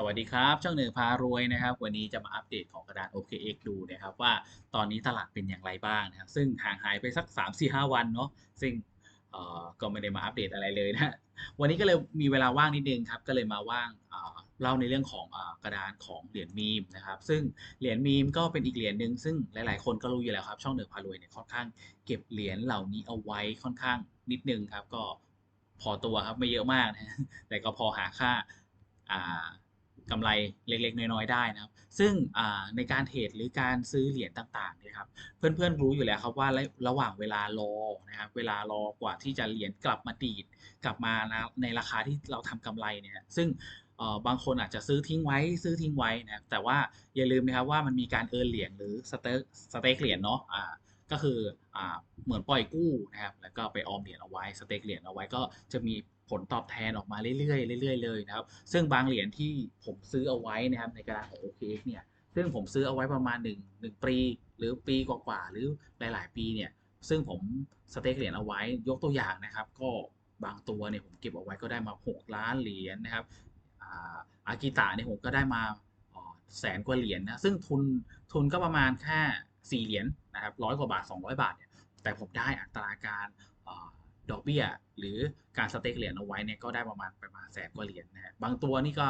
สวัสดีครับ ช่องหนึ่งพารวยนะครับ วันนี้จะมาอัปเดตของกระดาน OKX ดูนะครับ ว่าตอนนี้ตลาดเป็นอย่างไรบ้างนะครับ ซึ่งห่างหายไปสัก 3-4-5 วันเนาะซึ่งก็ไม่ได้มาอัปเดตอะไรเลยนะวันนี้ก็เลยมีเวลาว่างนิดนึงครับ ก็เลยมาว่างเล่าในเรื่องของอกระดานของเหรียญมีมนะครับ ซึ่งเหรียญมีมก็เป็นอีกเหรียญหนึ่งซึ่งหลาย ๆ คนก็รู้อยู่แล้วครับ ช่องหนึ่งพารวยเนี่ยค่อนข้างเก็บเหรียญเหล่านี้เอาไว้ค่อนข้างนิดนึงครับ ก็พอตัวครับไม่เยอะมากนะแต่ก็พอหาค่า อ่ากำไรเล็กๆ น้อยๆได้นะครับ ซึ่งในการเทรดหรือการซื้อเหรียญต่างๆเนี่ยครับ เพื่อนๆรู้อยู่แล้วครับว่าระหว่างเวลารอนะครับเวลารอกว่าที่จะเหรียญกลับมาดีดกลับมานะในราคาที่เราทำกำไรเนี่ยซึ่งบางคนอาจจะซื้อทิ้งไว้ซื้อทิ้งไว้นะครับแต่ว่าอย่าลืมนะครับว่ามันมีการเอิร์นเหรียญหรือสเต็กสเต็กเหรียญเนาะ ก็คืออเหมือนปล่อยกู้นะครับ แล้วก็ไปออมเหรียญเอาไว้สเต็กเหรียญเอาไว้ก็จะมีผลตอบแทนออกมาเรื่อยๆเรื่อยๆเลยนะครับ ซึ่งบางเหรียญที่ผมซื้อเอาไว้นะครับในกระดานของ OKX เนี่ย ซึ่งผมซื้อเอาไว้ประมาณ1 1ปีหรือปีกว่าๆหรือหลาย ๆ ปีเนี่ย ซึ่งผมสเต็กเหรียญเอาไว้ยกตัวอย่างนะครับ ก็บางตัวเนี่ยผมเก็บเอาไว้ก็ได้มา 6 ล้านเหรียญนะครับอากิตะเนี่ยผมก็ได้มาแสนกว่าเหรียญนะซึ่งทุนทุนก็ประมาณแค่ 4เหรียญนะครับร้อยกว่าบาท 200 บาทเนี่ยแต่ผมได้อัตราการดอกเบี้ย หรือการสเต็กเหรียญเอาไว้เนี่ยก็ได้ประมาณประมาณแสนกว่าเหรียญนะฮะบางตัวนี่ก็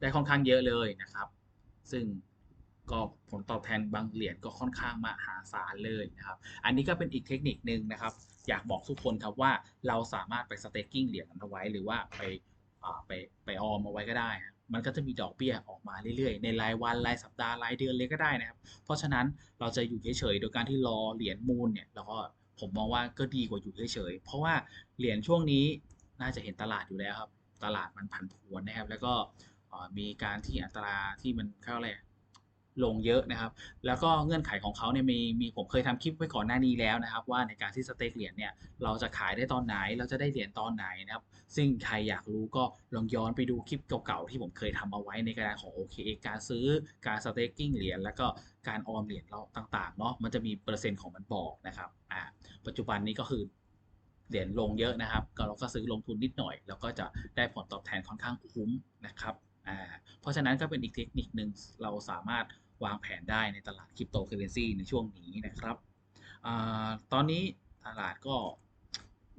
ได้ค่อนข้างเยอะเลยนะครับ ซึ่งก็ผลตอบแทนบางเหรียญก็ค่อนข้างมหาศาลเลยนะครับ อันนี้ก็เป็นอีกเทคนิคนึงนะครับ อยากบอกทุกคนครับว่าเราสามารถไปสเต็กกิ้งเหรียญเอาไว้หรือว่าไป ไปไปออมเอาไว้ก็ได้ มันก็จะมีดอกเบี้ยออกมาเรื่อยๆ ในรายวันรายสัปดาห์รายเดือนเลยก็ได้นะครับ เพราะฉะนั้นเราจะอยู่เฉยๆโดยการที่รอเหรียญมูลเนี่ยเราก็ผมมองว่าก็ดีกว่าอยู่เฉยๆเพราะว่าเหรียญช่วงนี้น่าจะเห็นตลาดอยู่แล้วครับ ตลาดมันผันผวนนะครับ แล้วก็มีการที่อัตราที่มันเข้าอะไร ลงเยอะนะครับ แล้วก็เงื่อนไขของเขาเนี่ยมีมีผมเคยทำคลิปไว้ก่อนหน้านี้แล้วนะครับ ว่าในการที่สเต็กเหรียญเนี่ยเราจะขายได้ตอนไหน เราจะได้เหรียญตอนไหนนะครับ ซึ่งใครอยากรู้ก็ลองย้อนไปดูคลิปเก่าๆที่ผมเคยทำเอาไว้ในกระดานของ OKX การซื้อการสเต็กกิ้งเหรียญแล้วก็การออมเหรียญเราต่างๆเนาะมันจะมีเปอร์เซ็นต์ของมันบอกนะครับอ่าปัจจุบันนี้ก็คือเหรียญลงเยอะนะครับ ก็เราก็ซื้อลงทุนนิดหน่อย แล้วก็จะได้ผลตอบแทนค่อนข้างคุ้มนะครับอ่าเพราะฉะนั้นก็เป็นอีกเทคนิคหนึ่งเราสามารถ วางแผนได้ในตลาดคริปโตเคอเรนซีในช่วงนี้นะครับอตอนนี้ตลาดก็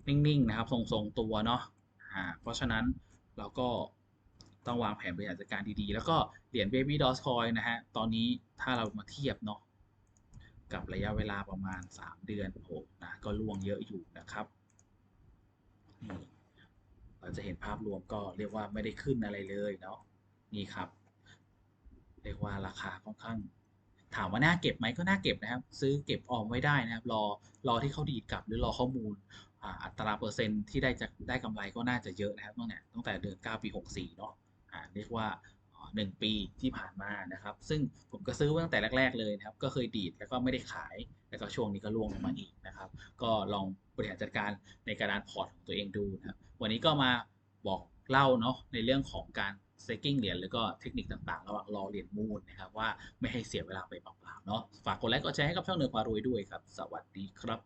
นิ่งๆนะครับทรงๆตัวเนาะเพราะฉะนั้นเราก็ต้องวางแผนบริหารจัดการดีๆ แล้วก็เหรียญ Baby Dogecoin นะฮะ ตอนนี้ถ้าเรามาเทียบเนาะกับระยะเวลาประมาณ 3 เดือนโอ้โหนะก็ล่วงเยอะอยู่นะครับเราจะเห็นภาพรวมก็เรียกว่าไม่ได้ขึ้นอะไรเลยเนาะนี่ครับ เรียกว่าราคาค่อนข้าง ถามว่าน่าเก็บไหมก็น่าเก็บนะครับ ซื้อเก็บออมไว้ได้นะครับ รอรอที่เขาดีดกลับหรือรอข้อมูลอัตราเปอร์เซ็นต์ที่ได้จะได้กำไรก็น่าจะเยอะนะครับตั้งแต่ตั้งแต่เดือน9ปี 64เนาะเรียกว่าอ่าหนึ่งปีที่ผ่านมานะครับ ซึ่งผมก็ซื้อตั้งแต่แรก ๆ เลยนะครับ ก็เคยดีดแล้วก็ไม่ได้ขาย แล้วก็ช่วงนี้ก็ล่วงลงมาอีกนะครับ ก็ลองบริหารจัดการในกระดานพอร์ตของตัวเองดูนะครับ วันนี้ก็มาบอก เล่าเนาะในเรื่องของการเซกิ้งเหรียญแล้วก็เทคนิคต่างๆ ระหว่างรอเหรียญมูลนะครับว่าไม่ให้เสียเวลาไปเปล่าๆเนาะฝากกดไลค์กดแชร์ให้กับช่องเนือพารวยด้วยครับ สวัสดีครับ